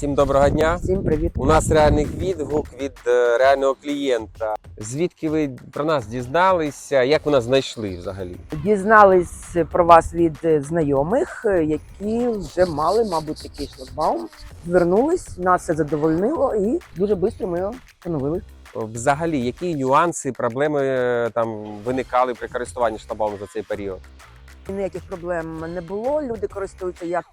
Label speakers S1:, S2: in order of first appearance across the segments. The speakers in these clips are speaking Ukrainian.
S1: Всім доброго дня.
S2: Всім привіт.
S1: У нас реальний відгук від е, реального клієнта. Звідки ви про нас дізналися? Як ви нас знайшли взагалі?
S2: Дізнались про вас від е, знайомих, е, які вже мали, мабуть, такий шлагбаум. Звернулись, нас це задовольнило, і дуже швидко ми його встановили.
S1: Взагалі, які нюанси, проблеми там виникали при користуванні шлагбаумом за цей період?
S2: Ніяких проблем не було. Люди користуються як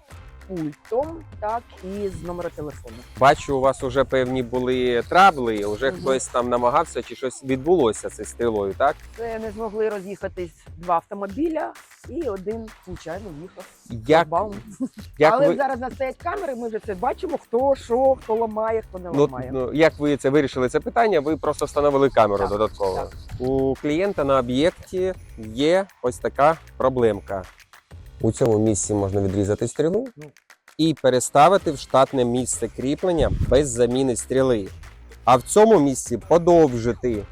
S2: пультом, так і з номера телефону.
S1: Бачу, у вас вже певні були трабли, вже
S2: Мгм.
S1: хтось там намагався чи щось відбулося зі стрілою, так?
S2: Це не змогли роз'їхатись два автомобіля, і один звичайно в'їхав.
S1: Як, як
S2: Але
S1: ви
S2: зараз на стоять камери. Ми вже це бачимо. Хто що, хто ламає, хто не
S1: Ну,
S2: ламає.
S1: ну, як ви це вирішили це питання? Ви просто встановили камеру
S2: Так,
S1: додатково.
S2: так.
S1: У клієнта на об'єкті є ось така проблемка. У цьому місці можна відрізати стрілу
S2: Ну.
S1: і переставити в штатне місце кріплення без заміни стріли. А в цьому місці подовжити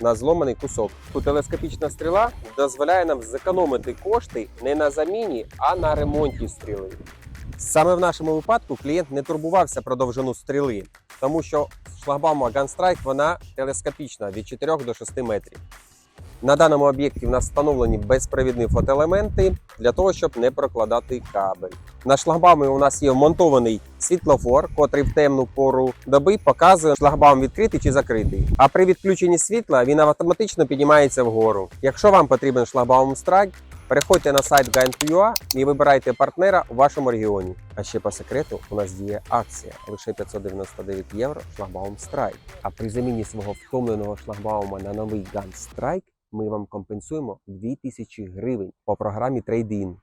S1: на зломаний кусок. Тут телескопічна стріла дозволяє нам зекономити кошти не на заміні, а на ремонті стріли. Саме в нашому випадку клієнт не турбувався про довжину стріли, тому що шлагбаума Gunstrike вона телескопічна від 4 до 6 метрів. На даному об'єкті в нас встановлені безпровідні фотоелементи для того, щоб не прокладати кабель. На шлагбаумі у нас є вмонтований світлофор, котрий в темну пору доби показує шлагбаум відкритий чи закритий. А при відключенні світла він автоматично піднімається вгору. Якщо вам потрібен шлагбаум Strike, Переходьте на сайт Gant.ua і вибирайте партнера у вашому регіоні. А ще по секрету у нас діє акція лише 599 євро шлагбаум Strike. А при заміні свого втомленого шлагбаума на новий Gun Strike ми вам компенсуємо 2000 гривень по програмі Trade-in.